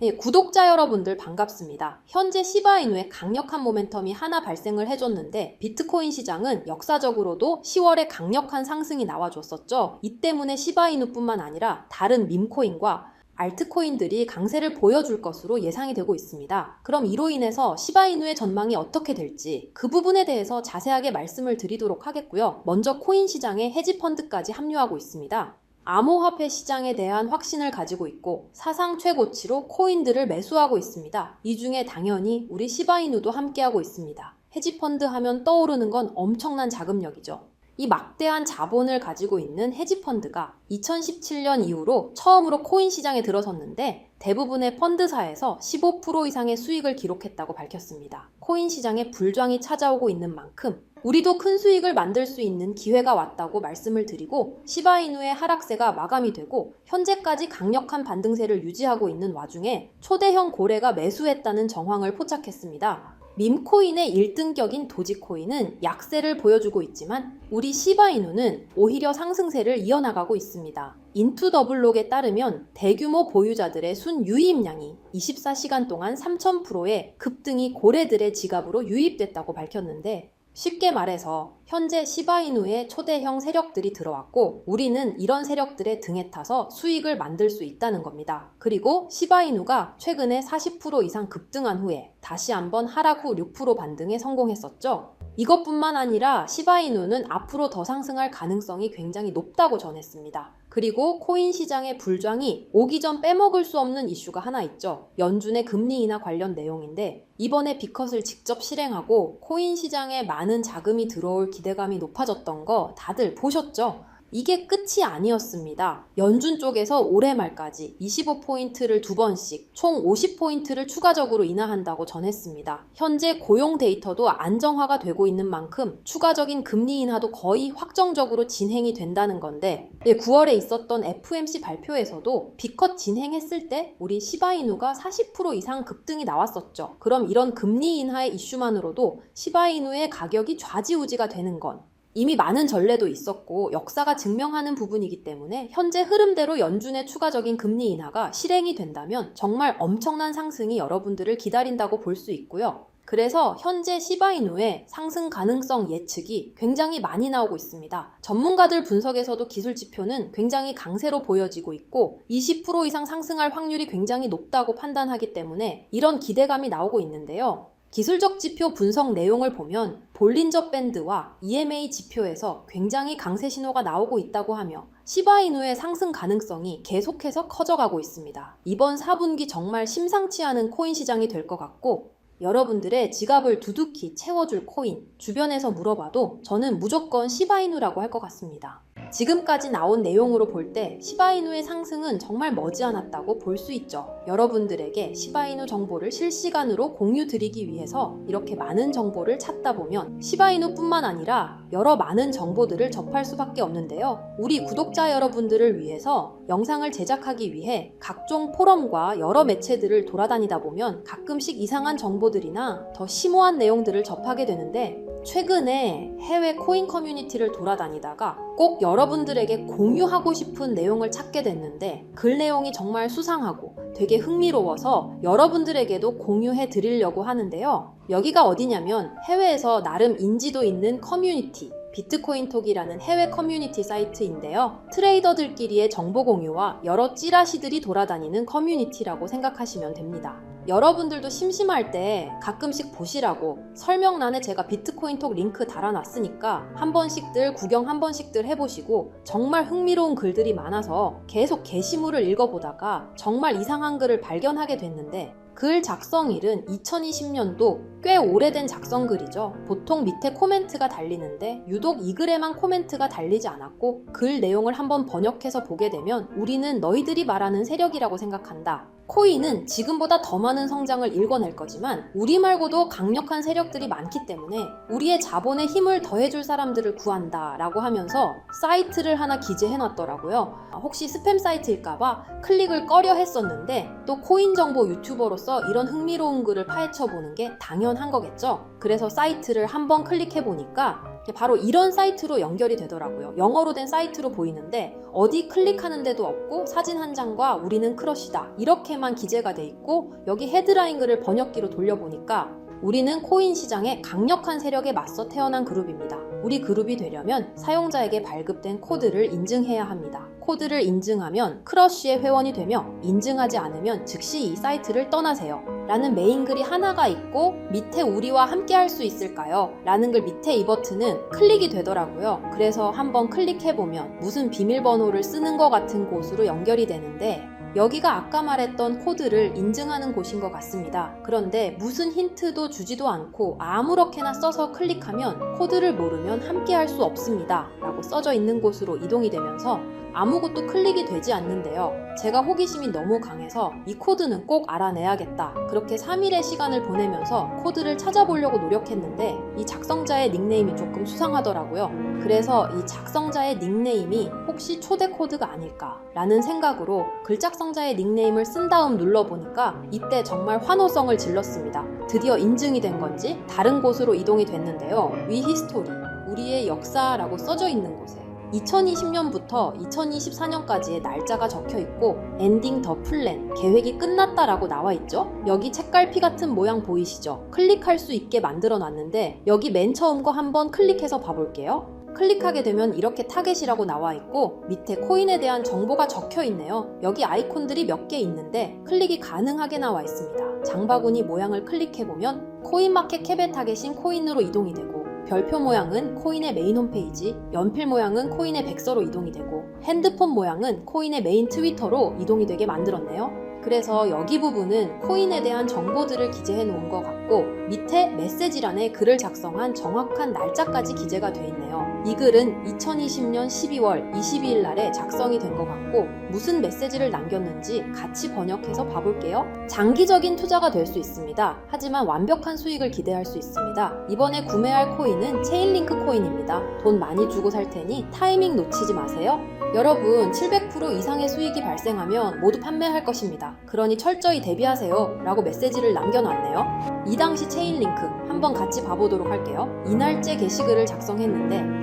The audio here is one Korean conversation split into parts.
네, 구독자 여러분들 반갑습니다. 현재 시바이누의 강력한 모멘텀이 하나 발생을 해줬는데 비트코인 시장은 역사적으로도 10월에 강력한 상승이 나와줬었죠. 이 때문에 시바이누뿐만 아니라 다른 밈코인과 알트코인들이 강세를 보여줄 것으로 예상이 되고 있습니다. 그럼 이로 인해서 시바이누의 전망이 어떻게 될지 그 부분에 대해서 자세하게 말씀을 드리도록 하겠고요. 먼저 코인 시장에 헤지펀드까지 합류하고 있습니다. 암호화폐 시장에 대한 확신을 가지고 있고 사상 최고치로 코인들을 매수하고 있습니다. 이 중에 당연히 우리 시바이누도 함께하고 있습니다. 헤지펀드 하면 떠오르는 건 엄청난 자금력이죠. 이 막대한 자본을 가지고 있는 헤지펀드가 2017년 이후로 처음으로 코인 시장에 들어섰는데 대부분의 펀드사에서 15% 이상의 수익을 기록했다고 밝혔습니다. 코인 시장에 불장이 찾아오고 있는 만큼 우리도 큰 수익을 만들 수 있는 기회가 왔다고 말씀을 드리고 시바이누의 하락세가 마감이 되고 현재까지 강력한 반등세를 유지하고 있는 와중에 초대형 고래가 매수했다는 정황을 포착했습니다. 밈코인의 1등격인 도지코인은 약세를 보여주고 있지만 우리 시바이누는 오히려 상승세를 이어나가고 있습니다. 인투 더블록에 따르면 대규모 보유자들의 순 유입량이 24시간 동안 3000%의 급등이 고래들의 지갑으로 유입됐다고 밝혔는데 쉽게 말해서 현재 시바이누의 초대형 세력들이 들어왔고 우리는 이런 세력들의 등에 타서 수익을 만들 수 있다는 겁니다. 그리고 시바이누가 최근에 40% 이상 급등한 후에 다시 한번 하락 후 6% 반등에 성공했었죠. 이것뿐만 아니라 시바이누는 앞으로 더 상승할 가능성이 굉장히 높다고 전했습니다. 그리고 코인 시장의 불장이 오기 전 빼먹을 수 없는 이슈가 하나 있죠. 연준의 금리 인하 관련 내용인데 이번에 비컷을 직접 실행하고 코인 시장에 많은 자금이 들어올 기대감이 높아졌던 거 다들 보셨죠? 이게 끝이 아니었습니다. 연준 쪽에서 올해 말까지 25포인트를 두 번씩 총 50포인트를 추가적으로 인하한다고 전했습니다. 현재 고용 데이터도 안정화가 되고 있는 만큼 추가적인 금리 인하도 거의 확정적으로 진행이 된다는 건데 9월에 있었던 FMC 발표에서도 비컷 진행했을 때 우리 시바이누가 40% 이상 급등이 나왔었죠. 그럼 이런 금리 인하의 이슈만으로도 시바이누의 가격이 좌지우지가 되는 건 이미 많은 전례도 있었고 역사가 증명하는 부분이기 때문에 현재 흐름대로 연준의 추가적인 금리 인하가 실행이 된다면 정말 엄청난 상승이 여러분들을 기다린다고 볼 수 있고요. 그래서 현재 시바이누의 상승 가능성 예측이 굉장히 많이 나오고 있습니다. 전문가들 분석에서도 기술 지표는 굉장히 강세로 보여지고 있고 20% 이상 상승할 확률이 굉장히 높다고 판단하기 때문에 이런 기대감이 나오고 있는데요. 기술적 지표 분석 내용을 보면 볼린저 밴드와 EMA 지표에서 굉장히 강세 신호가 나오고 있다고 하며 시바이누의 상승 가능성이 계속해서 커져가고 있습니다. 이번 4분기 정말 심상치 않은 코인 시장이 될 것 같고 여러분들의 지갑을 두둑히 채워줄 코인 주변에서 물어봐도 저는 무조건 시바이누라고 할 것 같습니다. 지금까지 나온 내용으로 볼 때 시바이누의 상승은 정말 머지않았다고 볼 수 있죠. 여러분들에게 시바이누 정보를 실시간으로 공유 드리기 위해서 이렇게 많은 정보를 찾다 보면 시바이누뿐만 아니라 여러 많은 정보들을 접할 수밖에 없는데요. 우리 구독자 여러분들을 위해서 영상을 제작하기 위해 각종 포럼과 여러 매체들을 돌아다니다 보면 가끔씩 이상한 정보들이나 더 심오한 내용들을 접하게 되는데 최근에 해외 코인 커뮤니티를 돌아다니다가 꼭 여러분들에게 공유하고 싶은 내용을 찾게 됐는데 글 내용이 정말 수상하고 되게 흥미로워서 여러분들에게도 공유해 드리려고 하는데요. 여기가 어디냐면 해외에서 나름 인지도 있는 커뮤니티 비트코인톡이라는 해외 커뮤니티 사이트인데요. 트레이더들끼리의 정보 공유와 여러 찌라시들이 돌아다니는 커뮤니티라고 생각하시면 됩니다. 여러분들도 심심할 때 가끔씩 보시라고 설명란에 제가 비트코인톡 링크 달아놨으니까 한 번씩들 구경 한 번씩들 해보시고 정말 흥미로운 글들이 많아서 계속 게시물을 읽어보다가 정말 이상한 글을 발견하게 됐는데 글 작성일은 2020년도 꽤 오래된 작성글이죠. 보통 밑에 코멘트가 달리는데 유독 이 글에만 코멘트가 달리지 않았고 글 내용을 한번 번역해서 보게 되면 우리는 너희들이 말하는 세력이라고 생각한다. 코인은 지금보다 더 많은 성장을 일궈낼 거지만 우리 말고도 강력한 세력들이 많기 때문에 우리의 자본에 힘을 더해줄 사람들을 구한다 라고 하면서 사이트를 하나 기재해 놨더라고요. 혹시 스팸 사이트일까봐 클릭을 꺼려 했었는데 또 코인 정보 유튜버로서 이런 흥미로운 글을 파헤쳐 보는 게 당연 히 당연한 거겠죠? 그래서 사이트를 한번 클릭해 보니까 바로 이런 사이트로 연결이 되더라고요. 영어로 된 사이트로 보이는데 어디 클릭하는 데도 없고 사진 한 장과 우리는 크러쉬다 이렇게만 기재가 돼 있고 여기 헤드라인 글을 번역기로 돌려보니까 우리는 코인 시장의 강력한 세력에 맞서 태어난 그룹입니다. 우리 그룹이 되려면 사용자에게 발급된 코드를 인증해야 합니다. 코드를 인증하면 크러쉬의 회원이 되며 인증하지 않으면 즉시 이 사이트를 떠나세요. 라는 메인 글이 하나가 있고 밑에 우리와 함께 할 수 있을까요? 라는 글 밑에 이 버튼은 클릭이 되더라고요. 그래서 한번 클릭해보면 무슨 비밀번호를 쓰는 것 같은 곳으로 연결이 되는데 여기가 아까 말했던 코드를 인증하는 곳인 것 같습니다. 그런데 무슨 힌트도 주지도 않고 아무렇게나 써서 클릭하면 코드를 모르면 함께 할 수 없습니다. 라고 써져 있는 곳으로 이동이 되면서 아무것도 클릭이 되지 않는데요. 제가 호기심이 너무 강해서 이 코드는 꼭 알아내야겠다. 그렇게 3일의 시간을 보내면서 코드를 찾아보려고 노력했는데 이 작성자의 닉네임이 조금 수상하더라고요. 그래서 이 작성자의 닉네임이 혹시 초대 코드가 아닐까 라는 생각으로 글작성자의 닉네임을 쓴 다음 눌러보니까 이때 정말 환호성을 질렀습니다. 드디어 인증이 된 건지 다른 곳으로 이동이 됐는데요. 위 히스토리, 우리의 역사라고 써져 있는 곳에 2020년부터 2024년까지의 날짜가 적혀 있고 엔딩 더 플랜 계획이 끝났다라고 나와 있죠. 여기 책갈피 같은 모양 보이시죠? 클릭할 수 있게 만들어 놨는데 여기 맨 처음 거 한번 클릭해서 봐볼게요. 클릭하게 되면 이렇게 타겟이라고 나와 있고 밑에 코인에 대한 정보가 적혀 있네요. 여기 아이콘들이 몇 개 있는데 클릭이 가능하게 나와 있습니다. 장바구니 모양을 클릭해보면 코인마켓 캡의 타겟인 코인으로 이동이 되고 별표 모양은 코인의 메인 홈페이지, 연필 모양은 코인의 백서로 이동이 되고 핸드폰 모양은 코인의 메인 트위터로 이동이 되게 만들었네요. 그래서 여기 부분은 코인에 대한 정보들을 기재해 놓은 것 같고 밑에 메시지란에 글을 작성한 정확한 날짜까지 기재가 돼 있네요. 이 글은 2020년 12월 22일 날에 작성이 된 것 같고 무슨 메시지를 남겼는지 같이 번역해서 봐볼게요. 장기적인 투자가 될 수 있습니다. 하지만 완벽한 수익을 기대할 수 있습니다. 이번에 구매할 코인은 체인링크 코인입니다. 돈 많이 주고 살 테니 타이밍 놓치지 마세요. 여러분, 700% 이상의 수익이 발생하면 모두 판매할 것입니다. 그러니 철저히 대비하세요. 라고 메시지를 남겨놨네요. 이 당시 체인링크 한번 같이 봐보도록 할게요. 이날째 게시글을 작성했는데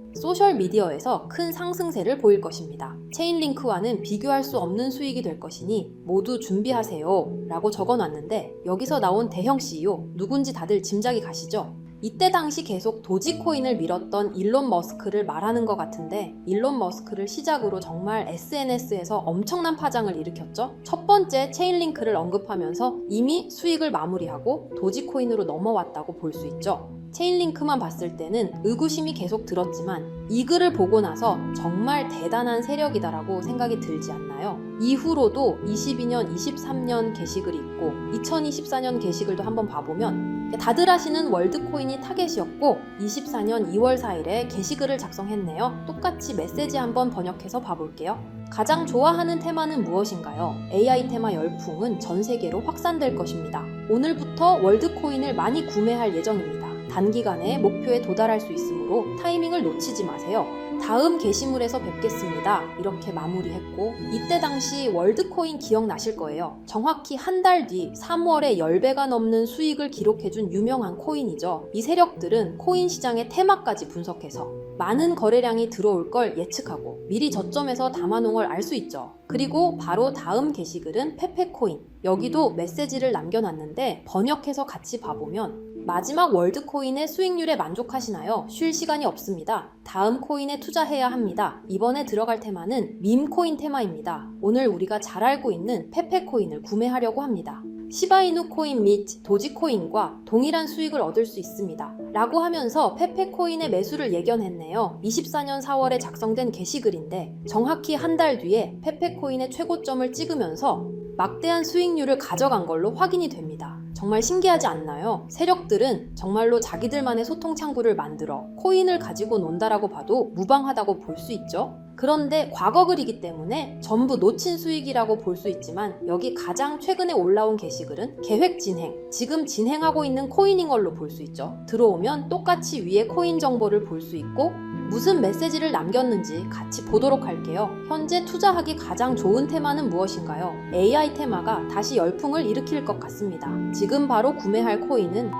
소셜미디어에서 큰 상승세를 보일 것입니다. 체인링크와는 비교할 수 없는 수익이 될 것이니 모두 준비하세요. 라고 적어 놨는데 여기서 나온 대형 CEO 누군지 다들 짐작이 가시죠? 이때 당시 계속 도지코인을 밀었던 일론 머스크를 말하는 것 같은데 일론 머스크를 시작으로 정말 SNS에서 엄청난 파장을 일으켰죠. 첫 번째 체인링크를 언급하면서 이미 수익을 마무리하고 도지코인으로 넘어왔다고 볼 수 있죠. 체인링크만 봤을 때는 의구심이 계속 들었지만 이 글을 보고 나서 정말 대단한 세력이다라고 생각이 들지 않나요? 이후로도 22년, 23년 게시글이 있고 2024년 게시글도 한번 봐보면 다들 아시는 월드코인이 타겟이었고 24년 2월 4일에 게시글을 작성했네요. 똑같이 메시지 한번 번역해서 봐볼게요. 가장 좋아하는 테마는 무엇인가요? AI 테마 열풍은 전 세계로 확산될 것입니다. 오늘부터 월드코인을 많이 구매할 예정입니다. 단기간에 목표에 도달할 수 있으므로 타이밍을 놓치지 마세요. 다음 게시물에서 뵙겠습니다. 이렇게 마무리했고 이때 당시 월드코인 기억나실 거예요. 정확히 한 달 뒤 3월에 10배가 넘는 수익을 기록해준 유명한 코인이죠. 이 세력들은 코인 시장의 테마까지 분석해서 많은 거래량이 들어올 걸 예측하고 미리 저점에서 담아놓은 걸 알 수 있죠. 그리고 바로 다음 게시글은 페페코인. 여기도 메시지를 남겨놨는데 번역해서 같이 봐보면 마지막 월드 코인의 수익률에 만족하시나요? 쉴 시간이 없습니다. 다음 코인에 투자해야 합니다. 이번에 들어갈 테마는 밈코인 테마입니다. 오늘 우리가 잘 알고 있는 페페 코인을 구매하려고 합니다. 시바이누 코인 및 도지 코인과 동일한 수익을 얻을 수 있습니다. 라고 하면서 페페 코인의 매수를 예견했네요. 24년 4월에 작성된 게시글인데 정확히 한 달 뒤에 페페 코인의 최고점을 찍으면서 막대한 수익률을 가져간 걸로 확인이 됩니다. 정말 신기하지 않나요? 세력들은 정말로 자기들만의 소통 창구를 만들어 코인을 가지고 논다라고 봐도 무방하다고 볼 수 있죠. 그런데 과거 글이기 때문에 전부 놓친 수익이라고 볼 수 있지만 여기 가장 최근에 올라온 게시글은 계획 진행, 지금 진행하고 있는 코인인 걸로 볼 수 있죠. 들어오면 똑같이 위에 코인 정보를 볼 수 있고 무슨 메시지를 남겼는지 같이 보도록 할게요. 현재 투자하기 가장 좋은 테마는 무엇인가요? AI 테마가 다시 열풍을 일으킬 것 같습니다. 지금 바로 구매할 코인은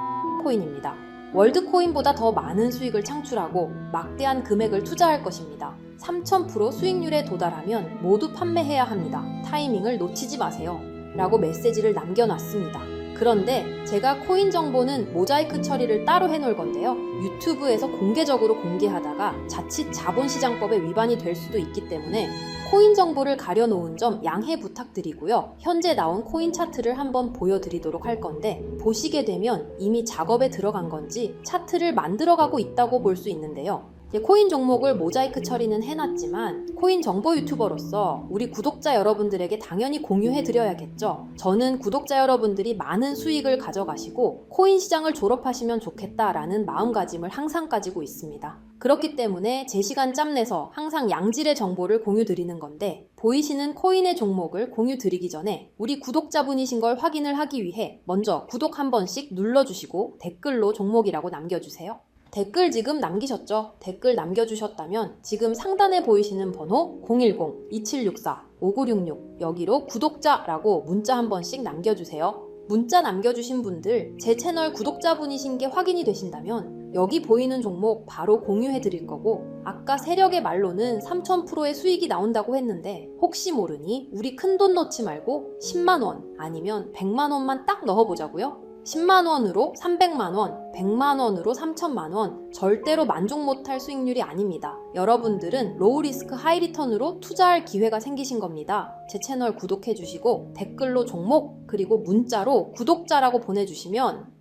코인입니다. 월드코인보다 더 많은 수익을 창출하고 막대한 금액을 투자할 것입니다. 3000% 수익률에 도달하면 모두 판매해야 합니다. 타이밍을 놓치지 마세요. 라고 메시지를 남겨놨습니다. 그런데 제가 코인 정보는 모자이크 처리를 따로 해놓을 건데요. 유튜브에서 공개적으로 공개하다가 자칫 자본시장법에 위반이 될 수도 있기 때문에 코인 정보를 가려놓은 점 양해 부탁드리고요. 현재 나온 코인 차트를 한번 보여드리도록 할 건데 보시게 되면 이미 작업에 들어간 건지 차트를 만들어가고 있다고 볼 수 있는데요. 코인 종목을 모자이크 처리는 해놨지만 코인 정보 유튜버로서 우리 구독자 여러분들에게 당연히 공유해 드려야겠죠. 저는 구독자 여러분들이 많은 수익을 가져가시고 코인 시장을 졸업하시면 좋겠다라는 마음가짐을 항상 가지고 있습니다. 그렇기 때문에 제 시간 짬 내서 항상 양질의 정보를 공유 드리는 건데 보이시는 코인의 종목을 공유 드리기 전에 우리 구독자분이신 걸 확인을 하기 위해 먼저 구독 한 번씩 눌러주시고 댓글로 종목이라고 남겨주세요. 댓글 지금 남기셨죠? 댓글 남겨주셨다면 지금 상단에 보이시는 번호 010-2764-5966 여기로 구독자라고 문자 한 번씩 남겨주세요. 문자 남겨주신 분들 제 채널 구독자분이신 게 확인이 되신다면 여기 보이는 종목 바로 공유해 드릴 거고 아까 세력의 말로는 3000%의 수익이 나온다고 했는데 혹시 모르니 우리 큰 돈 넣지 말고 10만원 아니면 100만원만 딱 넣어보자고요. 10만원으로 300만원, 100만원으로 3천만원, 절대로 만족 못할 수익률이 아닙니다. 여러분들은 로우 리스크 하이 리턴으로 투자할 기회가 생기신 겁니다. 제 채널 구독해주시고 댓글로 종목, 그리고 문자로 구독자라고 보내주시면